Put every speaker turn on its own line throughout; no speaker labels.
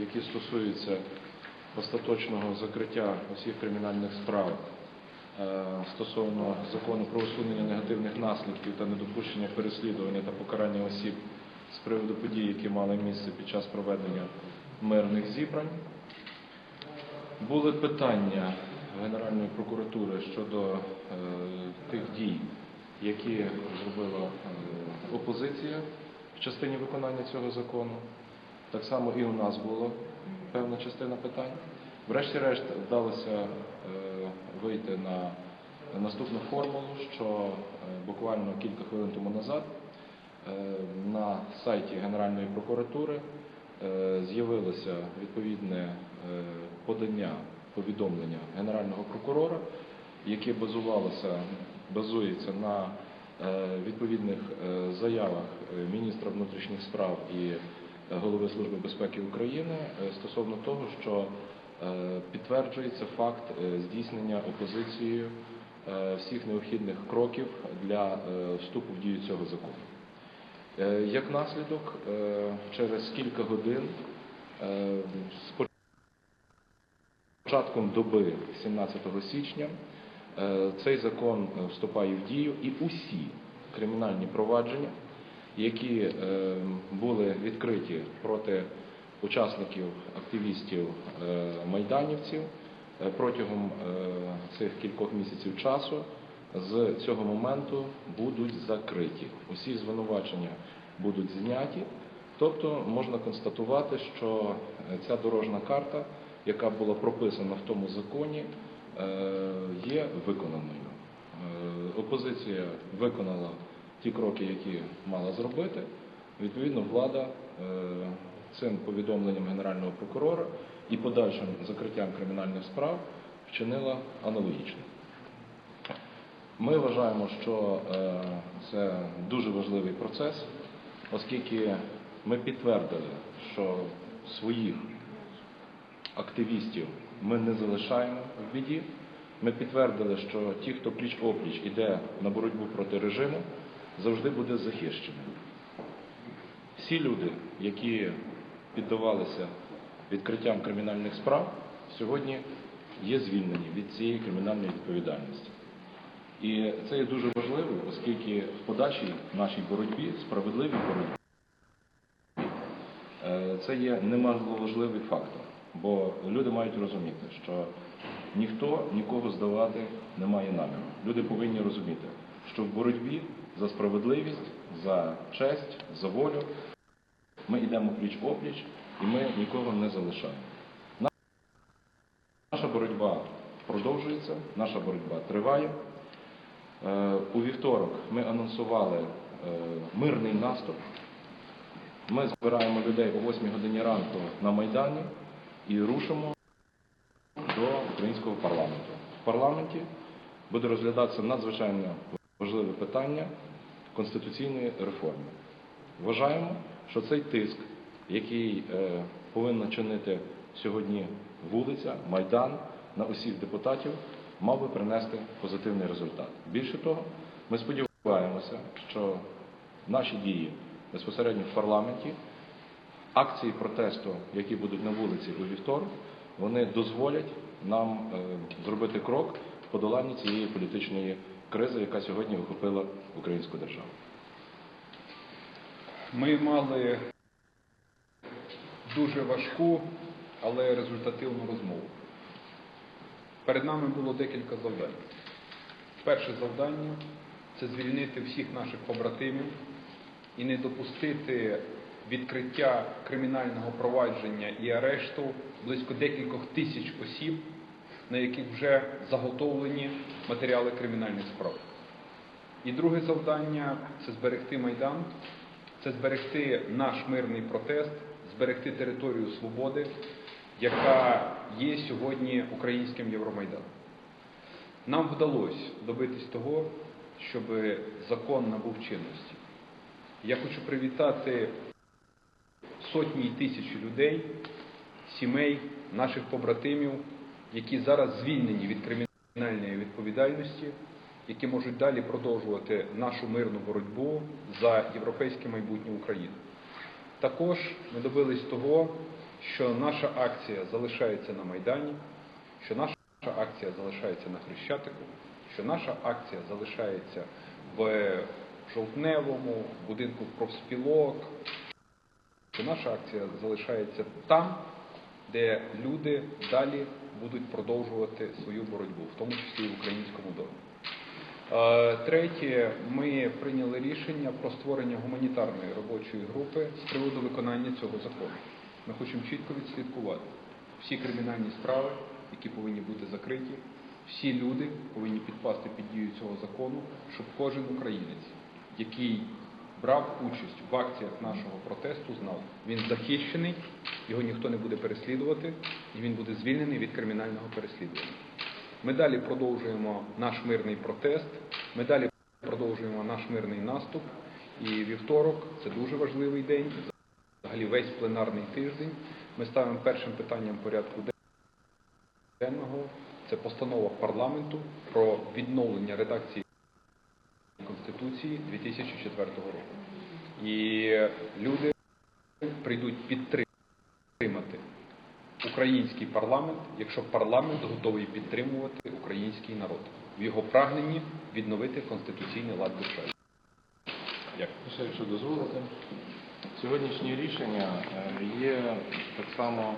які стосуються остаточного закриття усіх кримінальних справ е, стосовно закону про усунення негативних наслідків та недопущення переслідування та покарання осіб з приводу подій, які мали місце під час проведення мирних зібрань. Були питання Генеральної прокуратури щодо е, тих дій, які зробила е, опозиція в частині виконання цього закону. Так само і у нас була певна частина питань. Врешті-решт вдалося е, вийти на наступну формулу, що е, буквально кілька хвилин тому назад е, на сайті Генеральної прокуратури з'явилося відповідне подання повідомлення Генерального прокурора, яке базувалося, базується на відповідних заявах міністра внутрішніх справ і голови Служби безпеки України е, стосовно того, що е, підтверджується факт е, здійснення опозицією всіх необхідних кроків для вступу в дію цього закону. Як наслідок, через кілька годин з початком доби 17 січня цей закон вступає в дію і усі кримінальні провадження, які е, були відкриті проти учасників, активістів, е, майданівців е, протягом е, цих кількох місяців часу з цього моменту будуть закриті. Усі звинувачення будуть зняті. Тобто можна констатувати, що ця дорожна карта, яка була прописана в тому законі, є виконаною. Опозиція виконала ті кроки, які мала зробити. Відповідно, влада е, цим повідомленням Генерального прокурора і подальшим закриттям кримінальних справ вчинила аналогічно. Ми вважаємо, що е, це дуже важливий процес, оскільки ми підтвердили, що своїх активістів ми не залишаємо в біді. Ми підтвердили, що ті, хто пліч опліч іде на боротьбу проти режиму, завжди буде захищеним. Всі люди, які піддавалися відкриттям кримінальних справ, сьогодні є звільнені від цієї кримінальної відповідальності. І це є дуже важливо, оскільки в подальшій нашій боротьбі, справедливій боротьбі, е, це є немаловажливий фактор. Бо люди мають розуміти, що ніхто нікого здавати не має наміру. Люди повинні розуміти, що в боротьбі за справедливість, за честь, за волю ми йдемо пліч опліч і ми нікого не залишаємо. Наша боротьба продовжується, наша боротьба триває. Е, У вівторок ми анонсували е, мирний наступ. Ми збираємо людей о 8 годині ранку на Майдані і рушимо до українського парламенту. В парламенті буде розглядатися надзвичайно важливе питання конституційної реформи. Вважаємо, що цей тиск, який е, повинна чинити сьогодні вулиця, Майдан на усіх депутатів, мав би принести позитивний результат. Більше того, ми сподіваємося, що наші дії безпосередньо в парламенті, акції протесту, які будуть на вулиці у вівторок, вони дозволять нам е, зробити крок в подоланні цієї політичної кризи, яка сьогодні охопила українську державу.
Ми мали дуже важку, але результативну розмову. Перед нами було декілька завдань. Перше завдання це звільнити всіх наших побратимів і не допустити відкриття кримінального провадження і арешту близько декількох тисяч осіб, на яких вже заготовлені матеріали кримінальних справ. І друге завдання це зберегти Майдан, це зберегти наш мирний протест, зберегти територію свободи, яка є сьогодні українським Євромайданом. Нам вдалося добитись того, щоб закон набув чинності. Я хочу привітати сотні і тисячі людей, сімей, наших побратимів, які зараз звільнені від кримінальної відповідальності які можуть далі продовжувати нашу мирну боротьбу за європейське майбутнє України. Також ми добились того, що наша акція залишається на Майдані, що наша акція залишається на Хрещатику, що наша акція залишається в Жовтневому, будинку профспілок, що наша акція залишається там, де люди далі будуть продовжувати свою боротьбу, в тому числі і в українському домі. Е, Третє, ми прийняли рішення про створення гуманітарної робочої групи з приводу виконання цього закону. Ми хочемо чітко відслідкувати всі кримінальні справи, які повинні бути закриті, всі люди повинні підпасти під дію цього закону, щоб кожен українець, який брав участь в акціях нашого протесту, знав, він захищений, його ніхто не буде переслідувати, і він буде звільнений від кримінального переслідування. Ми далі продовжуємо наш мирний протест, ми далі продовжуємо наш мирний наступ. І вівторок це дуже важливий день. Взагалі весь пленарний тиждень. Ми ставимо першим питанням порядку денного. Це постанова парламенту про відновлення редакції Конституції 2004 року. І люди прийдуть підтримати український парламент, якщо парламент готовий підтримувати український народ в його прагненні відновити конституційний лад держави. Дякую.
Якщо дозволите, сьогоднішнє рішення е, є так само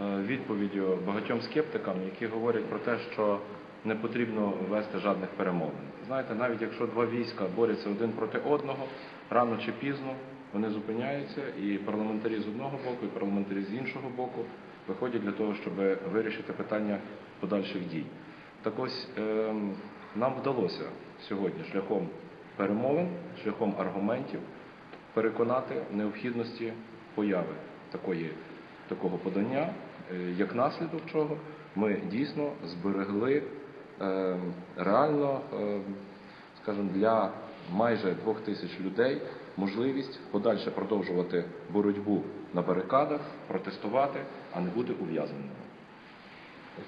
е, відповіддю багатьом скептикам, які говорять про те, що не потрібно вести жодних перемовин. Знаєте, навіть якщо два війська борються один проти одного, рано чи пізно вони зупиняються, і парламентарі з одного боку, і парламентарі з іншого боку виходять для того, щоб вирішити питання подальших дій. Так ось ем, нам вдалося сьогодні шляхом перемовин, шляхом аргументів переконати необхідності появи такої, такого подання, е, як наслідок чого ми дійсно зберегли е, реально, е, скажімо, для майже двох тисяч людей можливість подальше продовжувати боротьбу на барикадах, протестувати, а не бути ув'язненими.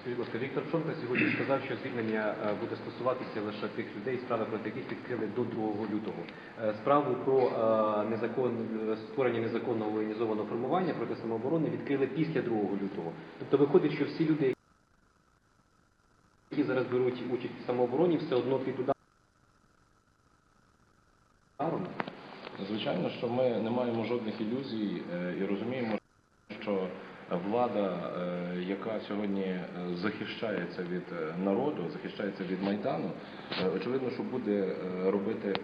Скажіть, Віктор Чонка сьогодні сказав, що звільнення е, буде стосуватися лише тих людей, справи проти яких відкрили до 2 лютого. Е, Справу про е, незакон... створення незаконного воєнізованого формування проти самооборони відкрили після 2 лютого. Тобто виходить, що всі люди, які зараз беруть участь в самообороні, все одно під ударом.
Звичайно, що ми не маємо жодних ілюзій е, і розуміємо, що влада, е, яка сьогодні е, захищається від народу, захищається від майдану, очевидно, що буде робити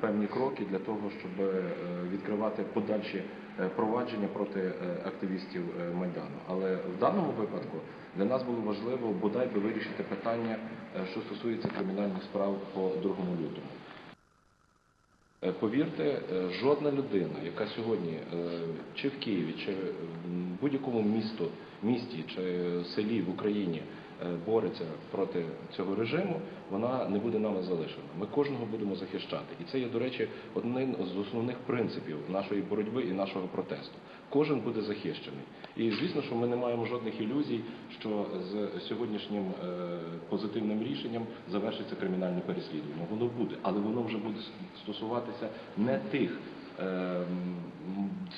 певні кроки для того, щоб відкривати подальші провадження проти активістів майдану. Але в даному випадку для нас було важливо бодай би вирішити питання, що стосується кримінальних справ по 2 лютому. Е, Повірте, е, жодна людина, яка сьогодні е, чи в Києві, чи в будь-якому місту, місті чи селі в Україні бореться проти цього режиму, вона не буде нами залишена. Ми кожного будемо захищати. І це є, до речі, одним з основних принципів нашої боротьби і нашого протесту. Кожен буде захищений. І звісно, що ми не маємо жодних ілюзій, що з сьогоднішнім е, позитивним рішенням завершиться кримінальне переслідування. Воно буде, але воно вже буде стосуватися не тих. Е, м,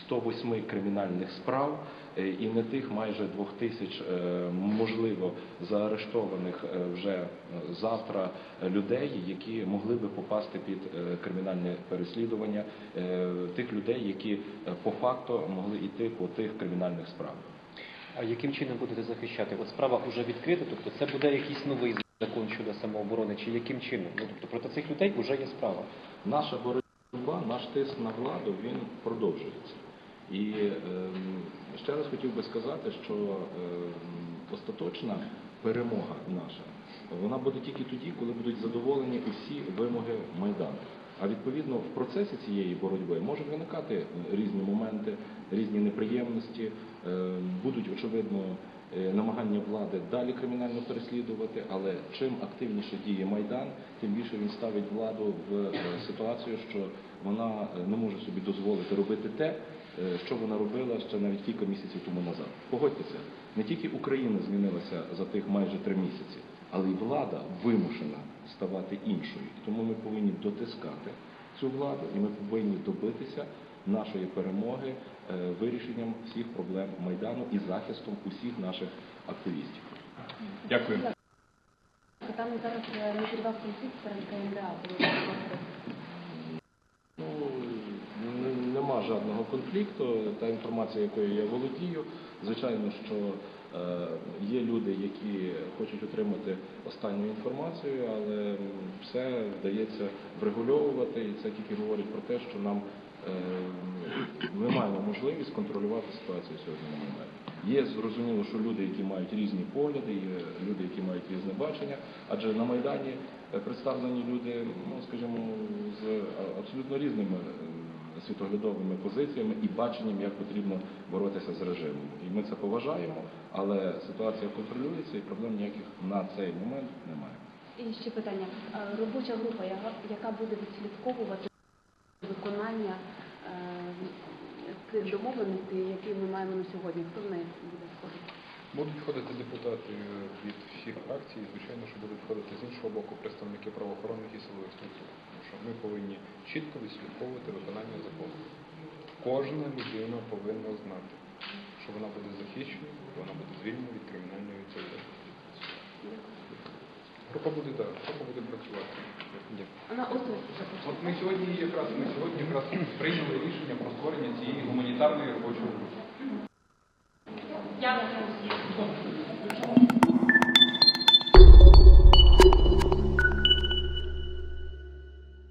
108 кримінальних справ е, і не тих майже двох тисяч е, можливо заарештованих е, вже завтра людей, які могли би попасти під кримінальне переслідування, тих людей, які по факту могли йти по тих кримінальних справах.
А яким чином будете захищати? От справа вже відкрита, тобто це буде якийсь новий закон щодо самооборони, чи яким чином? Ну тобто проти цих людей вже є справа.
Наша боротьба, наш тиск на владу, він продовжується. І ем, ще раз хотів би сказати, що ем, остаточна перемога наша, вона буде тільки тоді, коли будуть задоволені усі вимоги Майдану. А відповідно в процесі цієї боротьби можуть виникати е, різні моменти, різні неприємності, е, будуть очевидно е, намагання влади далі кримінально переслідувати, але чим активніше діє Майдан, тим більше він ставить владу в е, ситуацію, що вона е, не може собі дозволити робити те, е, що вона робила ще навіть кілька місяців тому назад. Погодьтеся, не тільки Україна змінилася за тих майже три місяці, але й влада вимушена ставати іншою. Тому ми повинні дотискати цю владу і ми повинні добитися нашої перемоги е, вирішенням всіх проблем Майдану і захистом усіх наших активістів.
Дякую.
Там зараз е, не тривав конфлікт серед КМДА.
Ну, нема жодного конфлікту. Та інформація, якою я володію, звичайно, що е, є люди, які хочуть отримати останню інформацію, але все вдається врегульовувати, і це тільки говорить про те, що нам е, ми маємо можливість контролювати ситуацію сьогодні на Майдані. Є зрозуміло, що люди, які мають різні погляди, є люди, які мають різне бачення, адже на Майдані представлені люди, ну скажімо, з абсолютно різними е, світоглядовими позиціями і баченням, як потрібно боротися з режимом. І ми це поважаємо, але ситуація контролюється і проблем ніяких на цей момент немає.
І ще питання. Е, Робоча група, яка- буде відслідковувати виконання тих домовленостей, які ми маємо на сьогодні, хто в неї буде входити?
Будуть входити депутати від всіх фракцій, і, звичайно, що будуть входити з іншого боку представники правоохоронних і силових структур. Тому що ми повинні чітко відслідковувати виконання закону. Кожна людина повинна знати, що вона буде захищена, вона буде звільнена від кримінальної. Буде так, група буде працювати. От ми сьогодні якраз ми сьогодні якраз прийняли рішення про створення цієї гуманітарної робочої групи.